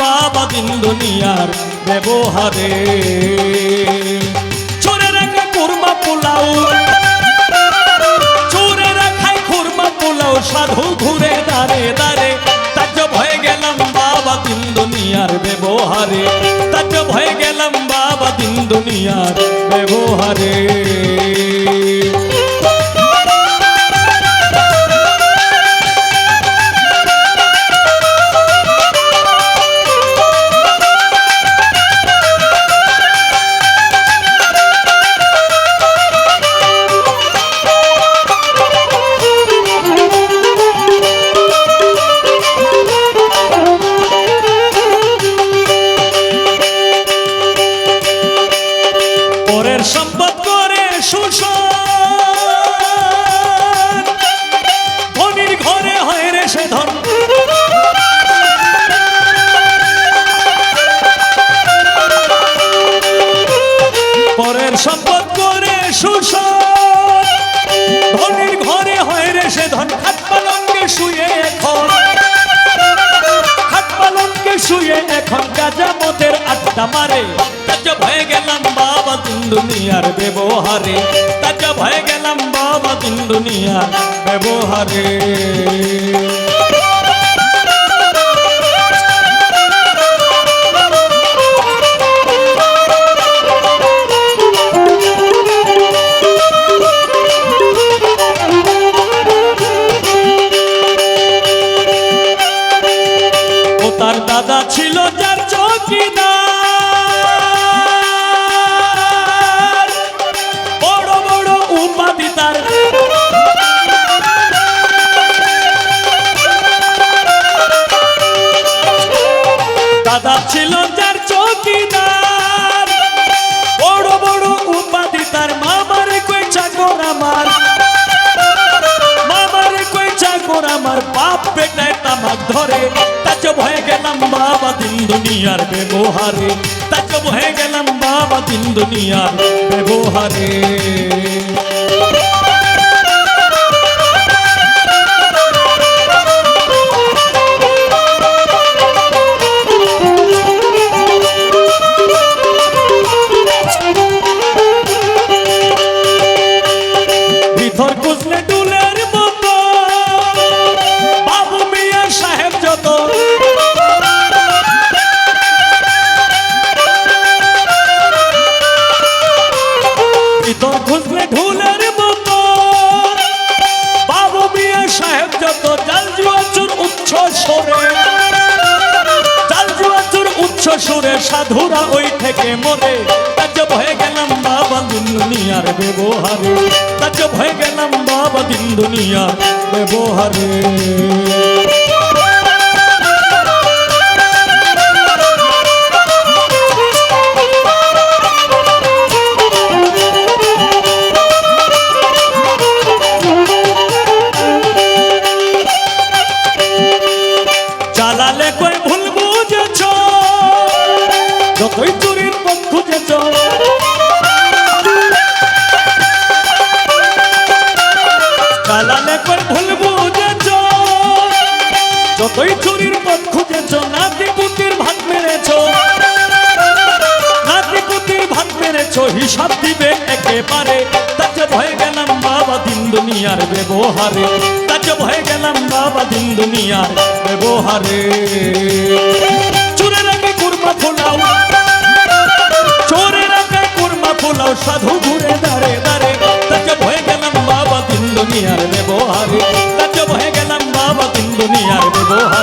বাবা দিন দুনিয়ার ব্যবহারে। চোরে রাখা কুরমা পোলাও। চোরে রাখাই কুরমা পোলাও, সাধু ঘুরে দাঁড়ে দাঁড়ে তাজ ভয়ে গেলাম বাবা দিন দুনিয়ার ব্যবহারে। তাজ ভয়ে গেলাম বাবা দিন দুনিয়ার ব্যবহারে। শোষণ ধনির ঘরে হয় রে সে ধন। পরের সম্পদ করে শোষণ ধনির ঘরে হয় রে সে ধন। খাট পালঙ্কে শুয়ে এখন। খাট পালঙ্কে শুয়ে এখন গাজা মদের আড্ডা মারে। দুনিয়ার ব্যবহারে তাজ ভয়ে গেলাম বাবা দিন দুনিয়ার ব্যবহারে। তার দাদা ছিল যার চৌকিদার ছিল যার চৌকিদার। বড় বড় উপাধি তার মামার কই চাকর আমার। মামার কই চাকর আমার, বাপ বেটায় তামাক ধরে। তাচ ভয়ে গেলাম বাবা দিন দুনিয়ার ব্যবহারে তাচ ভয়ে গেলাম বাবা দিন দুনিয়ার ব্যবহারে। ভিতর খুঁজলে ঢুলের মতো। বাবু মিয়া সাহেব যত জাল উচ্চ সরে, জাল উচ্চ সুরে সাধুরা ওই থেকে মরে। তাজ ভয়ে গেলাম বাবা দিন দুনিয়ার ব্যবহারে তাজ ভয়ে গেলাম বাবা দিন দুনিয়ার ব্যবহারে। যতই চুরির পথ খুঁজেছ চালালে কই ভুল বুঝেছ যতই চুরির পথ খুঁজেছ নাতি পুতির ভাত মেরেছ। নাতি পুতির ভাত মেরেছ, হিসাব দিবে একেবারে। তাকে ভয়ে গেলাম বাবা দিন দুনিয়ার ব্যবহারে। তাকে ভয়ে গেলাম বাবা দিন দুনিয়ার ব্যবহারে। ফোলাও সাধু ঘুরে দাঁড়ে দাঁড়ে তাকে ভয়ে গেলাম বাবা দিন দুনিয়ার ব্যবহারে। তাকে ভয়ে গেলাম বাবা দিন দুনিয়ার ব্যবহারে।